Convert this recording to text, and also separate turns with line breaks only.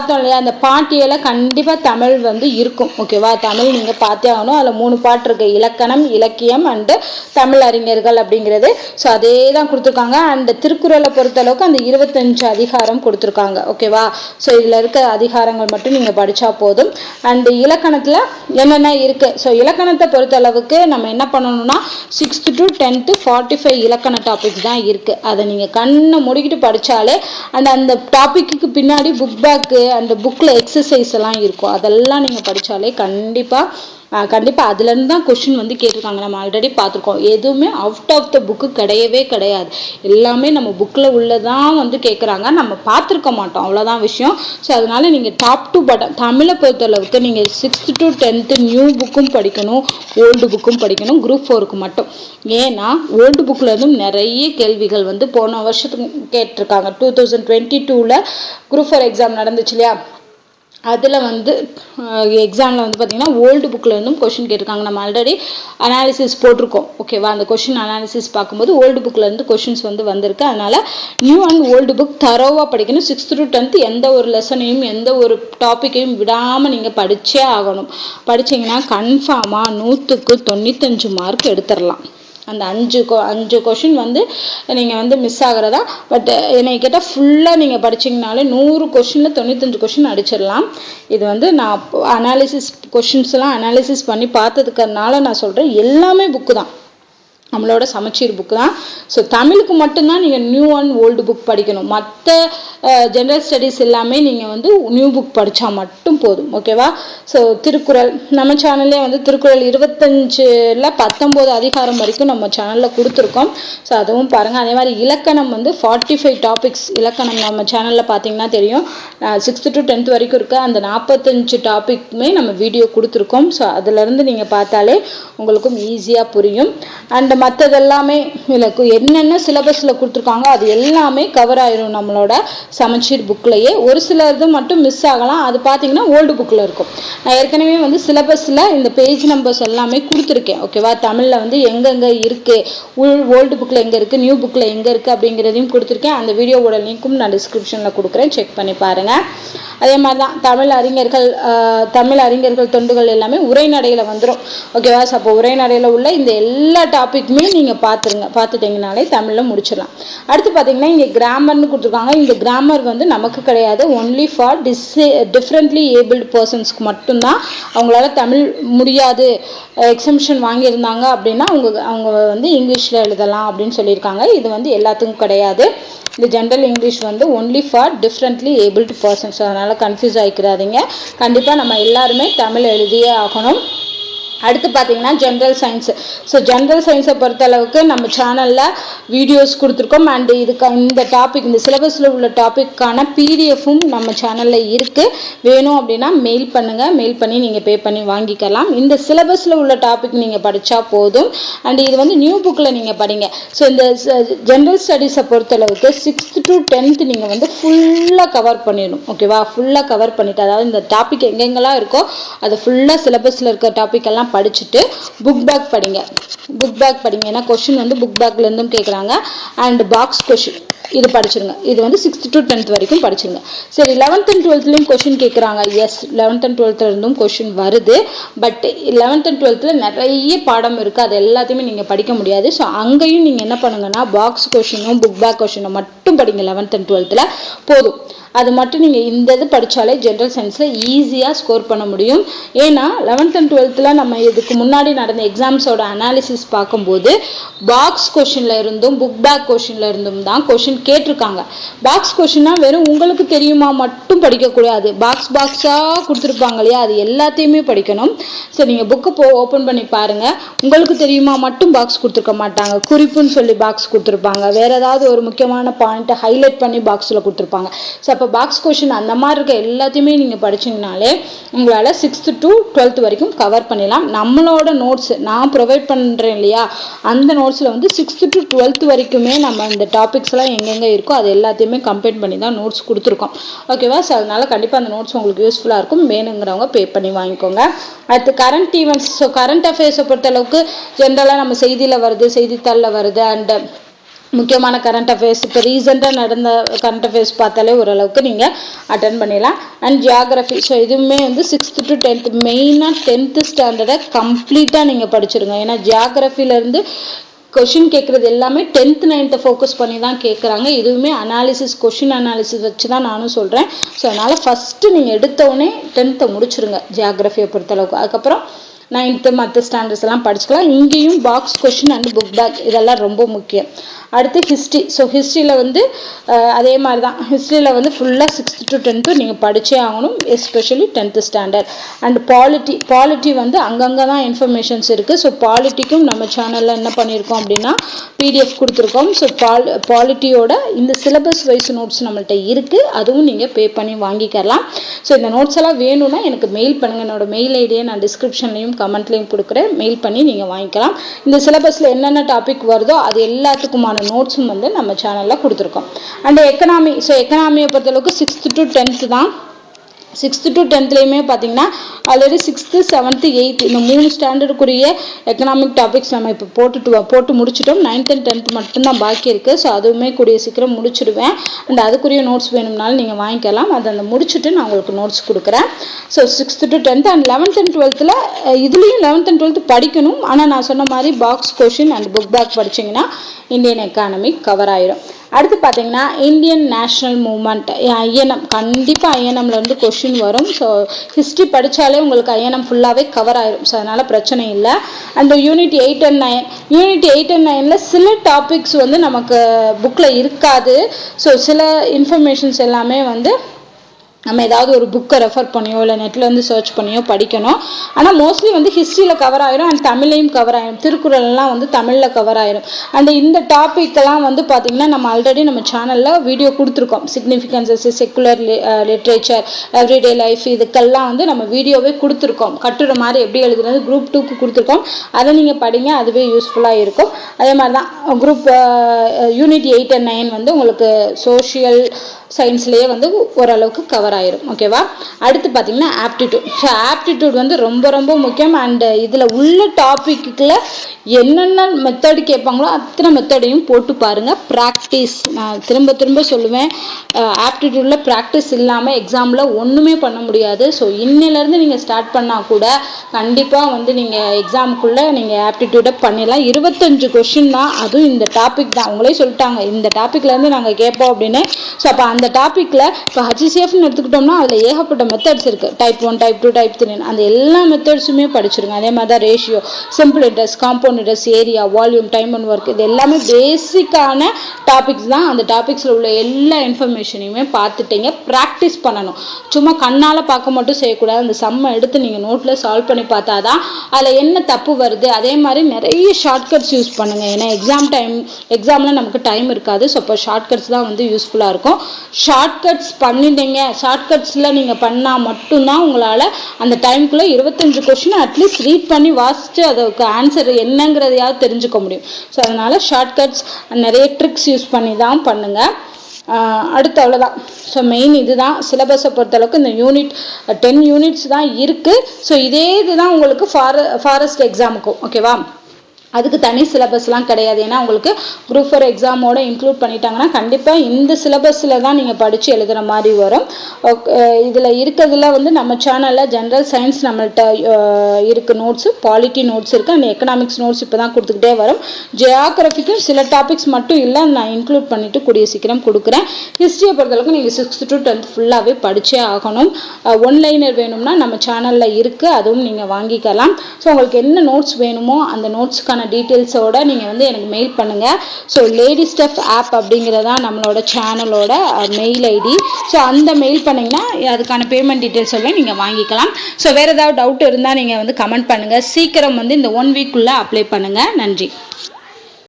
பார்த்தோம் இல்லையா அந்த பாட்டியெல்லாம் கண்டிப்பாக தமிழ் வந்து இருக்கும். ஓகேவா தமிழ் நீங்கள் பார்த்தே ஆகணும். அதில் மூணு பாட்டு இருக்கு. இலக்கணம் இலக்கியம் அண்டு தமிழ் அறிஞர்கள் அப்படிங்கிறது. ஸோ அதே தான் கொடுத்துருக்காங்க. அண்ட் திருக்குறளை பொறுத்தளவுக்கு அந்த இருபத்தஞ்சு அதிகாரம் கொடுத்துருக்காங்க. ஓகேவா ஸோ இதில் இருக்க அதிகாரங்கள் மட்டும் நீங்கள் படித்தா போதும். அண்டு இலக்கணத்தில் என்னென்ன இருக்குது ஸோ இலக்கணத்தை பொறுத்தளவுக்கு நம்ம என்ன பண்ணணும்னா sixth to tenth forty five இலக்கண டாபிக் தான் இருக்குது அதை நீங்கள் கண்ணை முடிக்கிட்டு படித்தாலே அந்த அந்த டாப்பிக்கு பின்னாடி புக் பேக்கு அந்த புக்கில் எக்ஸசைஸ் எல்லாம் இருக்கும். அதெல்லாம் நீங்கள் படித்தாலே கண்டிப்பாக கண்டிப்பாக அதுலேருந்து தான் கொஷின் வந்து கேட்டிருக்காங்க. நம்ம ஆல்ரெடி பார்த்துருக்கோம். எதுவுமே அவுட் ஆஃப் த புக்கு கிடையவே கிடையாது. எல்லாமே நம்ம புக்கில் உள்ளதான் வந்து கேட்குறாங்க நம்ம பார்த்துருக்க மாட்டோம். அவ்வளோதான் விஷயம். ஸோ அதனால் நீங்கள் டாப் டு பட்டன் தமிழை பொறுத்தளவுக்கு நீங்கள் சிக்ஸ்த் டு டென்த்து நியூ புக்கும் படிக்கணும். ஓல்டு புக்கும் படிக்கணும். குரூப் ஃபோருக்கு மட்டும். ஏன்னா ஓல்டு புக்கில் இருந்தும் நிறைய கேள்விகள் வந்து போன வருஷத்துக்கு கேட்டிருக்காங்க. டூ தௌசண்ட் டுவெண்ட்டி டூவில் குரூப் ஃபோர் எக்ஸாம் நடந்துச்சு இல்லையா? அதில் வந்து எக்ஸாமில் வந்து பார்த்தீங்கன்னா ஓல்டு புக்கில் இருந்தும் கொஷின் கேட்டிருக்காங்க. நம்ம ஆல்ரெடி அனாலிசிஸ் போட்டிருக்கோம். ஓகேவா அந்த கொஷின் அனாலிசிஸ் பார்க்கும்போது ஓல்டு புக்கில் இருந்து கொஷின்ஸ் வந்து வந்திருக்கு. அதனால் நியூ அண்ட் ஓல்டு புக் தரோவாக படிக்கணும். சிக்ஸ்த் டு டென்த் எந்த ஒரு லெசனையும் எந்த ஒரு டாப்பிக்கையும் விடாமல் நீங்கள் படித்தே ஆகணும். படிச்சீங்கன்னா கன்ஃபார்மாக நூற்றுக்கு தொண்ணூத்தஞ்சு மார்க் எடுத்துடலாம் அந்த அஞ்சு கொ அஞ்சு கொஷின் வந்து நீங்கள் வந்து மிஸ் ஆகிறதா? பட் என்னை கேட்டால் ஃபுல்லாக நீங்கள் படிச்சிங்கனாலே நூறு கொஷினில் தொண்ணூத்தஞ்சு கொஷின் அடிச்சிடலாம். இது வந்து நான் அனாலிசிஸ் கொஷின்ஸ்லாம் அனாலிசிஸ் பண்ணி பார்த்ததுக்கறனால நான் சொல்கிறேன் எல்லாமே புக்கு தான். நம்மளோட சமச்சீர் புக்கு தான். ஸோ தமிழுக்கு மட்டும்தான் நீங்கள் நியூ அண்ட் ஓல்டு புக் படிக்கணும். மற்ற ஜென்ரல் ஸ்டடீஸ் எல்லாமே நீங்கள் வந்து நியூ புக் படித்தா மட்டும் போதும் ஓகேவா ஸோ திருக்குறள் நம்ம சேனல்லே வந்து திருக்குறள் இருபத்தஞ்சில் பத்தொம்போது அதிகாரம் வரைக்கும் நம்ம சேனலில் கொடுத்துருக்கோம். ஸோ அதுவும் பாருங்கள் அதே மாதிரி இலக்கணம் வந்து ஃபார்ட்டி ஃபைவ் டாபிக்ஸ் இலக்கணம் நம்ம சேனலில் பார்த்தீங்கன்னா தெரியும். சிக்ஸ்த்து டு டென்த் வரைக்கும் இருக்க அந்த நாற்பத்தஞ்சு டாபிக்குமே நம்ம வீடியோ கொடுத்துருக்கோம். ஸோ அதுலேருந்து நீங்கள் பார்த்தாலே உங்களுக்கும் ஈஸியாக புரியும். அண்ட் மற்றதெல்லாமே எனக்கு என்னென்ன சிலபஸில் கொடுத்துருக்காங்க அது எல்லாமே கவர் ஆயிரும் நம்மளோட சமச்சீர் புக்லையே ஒரு சிலது மட்டும் மிஸ் ஆகலாம். அது பார்த்தீங்கன்னா ஓல்டு புக்கில் இருக்கும். நான் ஏற்கனவே வந்து சிலபஸில் இந்த பேஜ் நம்பர்ஸ் எல்லாமே கொடுத்துருக்கேன். ஓகேவா தமிழில் வந்து எங்கெங்கே இருக்குது உள் ஓல்டு புக்கில் எங்கே இருக்குது நியூ புக்கில் எங்கே இருக்குது அப்படிங்கிறதையும் கொடுத்துருக்கேன். அந்த வீடியோவோட லிங்க்கும் நான் டிஸ்கிரிப்ஷனில் கொடுக்குறேன். செக் பண்ணி பாருங்கள் அதே மாதிரி தான் தமிழ் அறிஞர்கள் தமிழ் அறிஞர்கள் தொண்டுகள் எல்லாமே உரைநடையில் வந்துடும் ஓகேவா ஸோ அப்போ உரைநடையில் உள்ள இந்த எல்லா டாப்பிக்குமே நீங்கள் பார்த்துருங்க பார்த்துட்டிங்கனாலே தமிழில் முடிச்சிடலாம். அடுத்து பார்த்தீங்கன்னா இங்கே கிராமர்னு கொடுத்துருக்காங்க. இந்த கிராமர் வந்து நமக்கு கிடையாது. ஒன்லி ஃபார் டிஸ்ஏ டிஃப்ரெண்ட்லி ஏபிள்டு பர்சன்ஸ்க்கு மட்டும்தான் அவங்களால தமிழ் முடியாது. எக்ஸம்ஷன் வாங்கியிருந்தாங்க அப்படின்னா அவங்க அவங்க வந்து இங்கிலீஷில் எழுதலாம் அப்படின்னு சொல்லியிருக்காங்க. இது வந்து எல்லாத்துக்கும் கிடையாது. இந்த ஜென்ரல் இங்கிலீஷ் வந்து only for differently abled persons அதனால் கன்ஃபியூஸ் ஆகிக்கிறாதீங்க கண்டிப்பாக நம்ம எல்லாருமே தமிழ் எழுதியே ஆகணும். அடுத்து பார்த்தீங்கன்னா ஜென்ரல் சயின்ஸ் ஸோ ஜென்ரல் சயின்ஸை பொறுத்தளவுக்கு நம்ம சேனலில் வீடியோஸ் கொடுத்துருக்கோம். அண்டு இதுக்கு இந்த டாபிக் இந்த சிலபஸில் உள்ள டாப்பிக்கான பிடிஎஃப்பும் நம்ம சேனலில் இருக்குது வேணும் அப்படின்னா மெயில் பண்ணுங்கள் மெயில் பண்ணி நீங்கள் பே பண்ணி வாங்கிக்கலாம். இந்த சிலபஸில் உள்ள டாபிக் நீங்கள் படித்தா போதும். அண்டு இது வந்து நியூ புக்கில் நீங்கள் படிங்க. ஸோ இந்த ஜென்ரல் ஸ்டடீஸை பொறுத்தளவுக்கு சிக்ஸ்த் டு டென்த் நீங்கள் வந்து ஃபுல்லாக கவர் பண்ணிடணும். ஓகேவா ஃபுல்லாக கவர் பண்ணிவிட்டு அதாவது இந்த டாபிக் எங்கெங்கெல்லாம் இருக்கோ அது ஃபுல்லாக சிலபஸில் இருக்க டாபிக் எல்லாம் படிச்சுட்டு புக் பேக் படிங்க. புக் பேக் படிங்க. ஏன்னா கொஷின் வந்து புக் பேக்லேருந்தும் கேட்குறாங்க அண்ட் பாக்ஸ் கொஷின் இது படிச்சிருங்க. இது வந்து சிக்ஸ்த் டு டென்த் வரைக்கும் படிச்சிருங்க. சரி லெவன்த் அண்ட் டுவெல்த்லேயும் கொஷின் கேட்குறாங்க எஸ் லெவன்த் அண்ட் டுவெல்த்தில் இருந்தும் கொஷின் வருது. பட் லெவன்த் அண்ட் டுவெல்த்தில் நிறைய பாடம் இருக்குது அது எல்லாத்தையுமே நீங்கள் படிக்க முடியாது. ஸோ அங்கேயும் நீங்கள் என்ன பண்ணுங்கன்னா பாக்ஸ் கொஷினும் புக் பேக் கொஷினும் மட்டும் படிங்க லெவன்த் அண்ட் டுவெல்த்தில் போதும். அது மட்டும் நீங்கள் இந்த இது படித்தாலே ஜென்ரல் சயின்ஸில் ஈஸியாக ஸ்கோர் பண்ண முடியும். ஏன்னா லெவன்த் அண்ட் டுவெல்த்தில் நம்ம இதுக்கு முன்னாடி நடந்த எக்ஸாம்ஸோட அனாலிசிஸ் பார்க்கும்போது பாக்ஸ் கொஷினில் இருந்தும் புக் பேக் கொஷினில் இருந்தும் தான் கொஷின் கேட்டிருக்காங்க. பாக்ஸ் கொஷின்னா வெறும் உங்களுக்கு தெரியுமா மட்டும் படிக்கக்கூடாது பாக்ஸ் பாக்ஸாக கொடுத்துருப்பாங்க இல்லையா? அது எல்லாத்தையுமே படிக்கணும். ஸோ நீங்கள் புக்கு போ ஓப்பன் பண்ணி பாருங்கள் உங்களுக்கு தெரியுமா மட்டும் பாக்ஸ் கொடுத்துருக்க மாட்டாங்க. குறிப்புன்னு சொல்லி பாக்ஸ் கொடுத்துருப்பாங்க. வேறு ஏதாவது ஒரு முக்கியமான பாயிண்ட்டை ஹைலைட் பண்ணி பாக்ஸில் கொடுத்துருப்பாங்க. ஸோ அப்போ பாக்ஸ் கொஷின் அந்த மாதிரி இருக்க எல்லாத்தையுமே நீங்கள் படிச்சிங்கனாலே உங்களால் சிக்ஸ்த்து டு டுவெல்த் வரைக்கும் கவர் பண்ணிடலாம். நம்மளோட நோட்ஸ் நான் ப்ரொவைட் பண்ணுறேன் இல்லையா? அந்த நோட்ஸில் வந்து சிக்ஸ்த்து டு டுவெல்த் வரைக்குமே நம்ம இந்த டாபிக்ஸ்லாம் எங்கெங்கே இருக்கோ அது எல்லாத்தையுமே கம்பைன் பண்ணி தான் நோட்ஸ் கொடுத்துருக்கோம் ஓகேவா ஸோ அதனால் கண்டிப்பாக அந்த நோட்ஸ் உங்களுக்கு யூஸ்ஃபுல்லாக இருக்கும். வேணுங்கிறவங்க பே பண்ணி வாங்கிக்கோங்க. அடுத்து கரண்ட் ஈவெண்ட்ஸ் ஸோ கரண்ட் அஃபேர்ஸை பொறுத்தளவுக்கு ஜென்ரலாக நம்ம செய்தியில் வருது செய்தித்தாளில் வருது அண்ட் முக்கியமான கரண்ட் அஃபேர்ஸ் இப்போ ரீசெண்டாக நடந்த கரண்ட் அஃபேர்ஸ் பார்த்தாலே ஓரளவுக்கு நீங்கள் அட்டன் பண்ணிடலாம். அண்ட் ஜியாகிரஃபி ஸோ இதுவுமே வந்து சிக்ஸ்த்து டு டென்த் மெயினாக டென்த்து ஸ்டாண்டர்டை கம்ப்ளீட்டாக நீங்கள் படிச்சிருங்க. ஏன்னா ஜியாகிரஃபிலேருந்து கொஷின் கேட்குறது எல்லாமே டென்த் நைன்த்தை ஃபோக்கஸ் பண்ணி தான் கேட்குறாங்க இதுவுமே அனாலிசிஸ் கொஷின் அனாலிசிஸ் வச்சு தான் நானும் சொல்கிறேன் ஸோ அதனால் ஃபஸ்ட்டு நீங்கள் எடுத்தவுடனே டென்த்தை முடிச்சிருங்க ஜியாகிரஃபியை பொறுத்தளவுக்கு. அதுக்கப்புறம் நைன்த்து மற்ற ஸ்டாண்டர்ட்ஸ் எல்லாம் படிச்சுக்கலாம். இங்கேயும் box question and book back இதெல்லாம் ரொம்ப முக்கியம். அடுத்து ஹிஸ்ட்ரி ஸோ ஹிஸ்ட்ரியில் வந்து அதே மாதிரி தான் ஹிஸ்ட்ரியில் வந்து ஃபுல்லாக சிக்ஸ்த் டு டென்த்து நீங்கள் படித்தே ஆகணும் especially tenth standard and polity polity வந்து அங்கங்கே தான் இன்ஃபர்மேஷன்ஸ் இருக்குது ஸோ பாலிட்டிக்கும் நம்ம சேனலில் என்ன பண்ணியிருக்கோம் அப்படின்னா பிடிஎஃப் கொடுத்துருக்கோம். ஸோ பால் பாலிட்டியோட இந்த சிலபஸ் வைஸ் நோட்ஸ் நம்மள்கிட்ட இருக்குது அதுவும் நீங்கள் பே பண்ணி வாங்கிக்கலாம் ஸோ இந்த நோட்ஸ் எல்லாம் வேணும்னா எனக்கு மெயில் பண்ணுங்கள் என்னோட மெயில் ஐடியை நான் டிஸ்கிரிப்ஷன்லையும் கமெண்ட்லையும் கொடுக்குறேன். மெயில் பண்ணி நீங்கள் வாங்கிக்கலாம். இந்த சிலபஸில் என்னென்ன டாபிக் வருதோ அது எல்லாத்துக்குமான நோட்ஸும் வந்து நம்ம சேனலில் கொடுத்துருக்கோம். அண்ட் எக்கனாமி ஸோ எக்கனாமியை பொறுத்தளவுக்கு சிக்ஸ்த்து டு டென்த்து தான். சிக்ஸ்த்து டு டென்த்லேயுமே பார்த்தீங்கன்னா ஆல்ரெடி சிக்ஸ்த்து செவன்த்து எயித்து இந்த மூணு ஸ்டாண்டர்டுக்குரிய எக்கனாமிக் டாபிக்ஸ் நம்ம இப்போ போட்டுட்டு போட்டு முடிச்சிட்டோம். நைன்த் அண்ட் டென்த் மட்டும்தான் பாக்கி இருக்குது ஸோ அதுவுமே கூடிய சீக்கிரம் முடிச்சிடுவேன். அண்ட் அதுக்குரிய நோட்ஸ் வேணும்னாலும் நீங்கள் வாங்கிக்கலாம். அதை அந்த முடிச்சுட்டு நான் உங்களுக்கு நோட்ஸ் கொடுக்குறேன். So sixth to tenth and eleventh and டுவெல்த்தில் இதுலேயும் லெவன்த் அண்ட் டுவெல்த் படிக்கணும். ஆனால் நான் சொன்ன மாதிரி box question and book back படிச்சிங்கன்னா இந்தியன் எக்கானமி கவர் ஆயிடும் அடுத்து பார்த்தீங்கன்னா இந்தியன் நேஷ்னல் மூமெண்ட் ஐஎன்எம் கண்டிப்பாக ஐஎன்எம்ல இருந்து கொஷின் வரும். ஸோ ஹிஸ்ட்ரி படித்தாலே உங்களுக்கு ஐஎன்எம் ஃபுல்லாகவே கவர் ஆயிரும். ஸோ அதனால் பிரச்சனை இல்லை. அந்த unit eight and nine unit eight and நைனில் சில டாபிக்ஸ் வந்து நமக்கு புக்கில் இருக்காது. ஸோ சில இன்ஃபர்மேஷன்ஸ் எல்லாமே வந்து நம்ம ஏதாவது ஒரு புக்கை ரெஃபர் பண்ணியோ இல்லை நெட்டில் வந்து சர்ச் பண்ணியோ படிக்கணும். ஆனால் மோஸ்ட்லி வந்து ஹிஸ்ட்ரியில் கவர் ஆயிரும் அண்ட் தமிழ்லையும் கவர் ஆயிரும். திருக்குறள்லாம் வந்து தமிழில் கவர் ஆயிரும். அண்ட் இந்த டாப்பிக்கெல்லாம் வந்து பார்த்திங்கன்னா நம்ம ஆல்ரெடி நம்ம சேனலில் வீடியோ கொடுத்துருக்கோம். Significances secular literature everyday life இதுக்கெல்லாம் வந்து நம்ம வீடியோவே கொடுத்துருக்கோம். கட்டுரை மாதிரி எப்படி எழுதுறது குரூப் டூக்கு கொடுத்துருக்கோம். அதை நீங்கள் படிங்க அதுவே யூஸ்ஃபுல்லாக இருக்கும். அதே மாதிரி தான் group unit eight and nine வந்து உங்களுக்கு சோஷியல் சயின்ஸ்லேயே வந்து ஓரளவுக்கு கவர் ஆயிரும். ஓகேவா அடுத்து பார்த்தீங்கன்னா ஆப்டிடியூட் ஸோ ஆப்டிடியூட் வந்து ரொம்ப ரொம்ப முக்கியம். அண்ட் இதில் உள்ள டாப்பிக்கில் என்னென்ன மெத்தடு கேட்பாங்களோ அத்தனை மெத்தடையும் போட்டு பாருங்கள் ப்ராக்டிஸ் நான் திரும்ப திரும்ப சொல்லுவேன். ஆப்டிடியூடில் ப்ராக்டிஸ் இல்லாமல் எக்ஸாமில் ஒன்றுமே பண்ண முடியாது. ஸோ இன்னிலேருந்து நீங்கள் ஸ்டார்ட் பண்ணால் கூட கண்டிப்பாக வந்து நீங்கள் எக்ஸாமுக்குள்ளே நீங்கள் ஆப்டிடியூடை பண்ணிடலாம். இருபத்தஞ்சு கொஷின் தான். அதுவும் இந்த டாபிக் தான். அவங்களே சொல்லிட்டாங்க. இந்த டாப்பிக்லேருந்து நாங்கள் கேட்போம் அப்படின்னு. ஸோ அப்போ அந்த டாப்பிக்கில் இப்போ ஹச்சிசிஎஃப்னு எடுத்துக்கிட்டோம்னா அதில் ஏகப்பட்ட மெத்தட்ஸ் இருக்குது type one type two type three அந்த எல்லா மெத்தட்ஸுமே படிச்சிருங்க. அதே மாதிரி தான் ratio simple interest compound interest area volume time and work இது எல்லாமே பேசிக்கான டாபிக்ஸ் தான். அந்த டாபிக்ஸில் உள்ள எல்லா இன்ஃபர்மேஷனையுமே பார்த்துட்டீங்க ப்ராக்டிஸ் பண்ணணும். சும்மா கண்ணால் பார்க்க மட்டும் செய்யக்கூடாது. அந்த சம்மை எடுத்து நீங்கள் நோட்டில் சால்வ் பண்ணி பார்த்தா தான் அதில் என்ன தப்பு வருது. அதே மாதிரி நிறைய ஷார்ட்கட்ஸ் யூஸ் பண்ணுங்கள் ஏன்னா எக்ஸாம் டைம் எக்ஸாமில் நமக்கு டைம் இருக்காது. ஸோ அப்போ ஷார்ட்கட்ஸ் தான் வந்து யூஸ்ஃபுல்லாக இருக்கும். ஷார்ட்கட்ஸ் பண்ணிட்டீங்க. ஷார்ட்கட்ஸில் நீங்கள் பண்ணால் மட்டும்தான் உங்களால் அந்த டைமுக்குள்ளே இருபத்தஞ்சு கொஷின் அட்லீஸ்ட் ரீட் பண்ணி வாசித்து அதுக்கு ஆன்சர் என்ன என்னங்கிறதையாவது தெரிஞ்சுக்க முடியும். ஸோ அதனால் ஷார்ட்கட்ஸ் நிறைய ட்ரிக்ஸ் யூஸ் பண்ணி தான் பண்ணுங்கள் அடுத்து அவ்வளோதான் ஸோ மெயின் இதுதான். சிலபஸை பொறுத்தளவுக்கு இந்த யூனிட் டென் யூனிட்ஸ் தான் இருக்குது ஸோ இதே இதுதான் உங்களுக்கு ஃபார ஃபாரஸ்ட் எக்ஸாமுக்கும் ஓகேவா அதுக்கு தனி சிலபஸ்லாம் கிடையாது. ஏன்னா உங்களுக்கு குரூப் ஃபோர் எக்ஸாமோட இன்க்ளூட் பண்ணிட்டாங்கன்னா கண்டிப்பாக இந்த சிலபஸில் தான் நீங்கள் படித்து எழுதுகிற மாதிரி வரும். இதில் இருக்கிறதுல வந்து நம்ம சேனலில் ஜென்ரல் சயின்ஸ் நம்மள்கிட்ட இருக்குது நோட்ஸு பாலிட்டி நோட்ஸ் இருக்குது அண்ட் எக்கனாமிக்ஸ் நோட்ஸ் இப்போ தான் கொடுத்துக்கிட்டே வரும். ஜியாகிரபிக்கும் சில டாபிக்ஸ் மட்டும் இல்லை நான் இன்க்ளூட் பண்ணிவிட்டு கூடிய சீக்கிரம் கொடுக்குறேன். ஹிஸ்ட்ரியை பொறுத்தளவுக்கு நீங்கள் சிக்ஸ்த் டு டென்த் ஃபுல்லாகவே படித்தே ஆகணும். ஒன்லைனர் வேணும்னா நம்ம சேனலில் இருக்குது அதுவும் நீங்கள் வாங்கிக்கலாம். ஸோ உங்களுக்கு என்ன நோட்ஸ் வேணுமோ அந்த நோட்ஸ்க்கான அதுக்கான டீட்டெயில்ஸோட நீங்கள் வந்து எனக்கு மெயில் பண்ணுங்கள் ஸோ லேடி ஸ்டெஃப் ஆப் அப்படிங்கிறதான் நம்மளோட சேனலோட மெயில் ஐடி ஸோ அந்த மெயில் பண்ணிங்கன்னா அதுக்கான பேமெண்ட் டீட்டெயில்ஸ் எல்லாம் நீங்கள் வாங்கிக்கலாம். ஸோ வேறு ஏதாவது டவுட் இருந்தால் நீங்கள் வந்து கமெண்ட் பண்ணுங்கள் சீக்கிரம் வந்து இந்த ஒன் வீக்குள்ளே அப்ளை பண்ணுங்கள் நன்றி.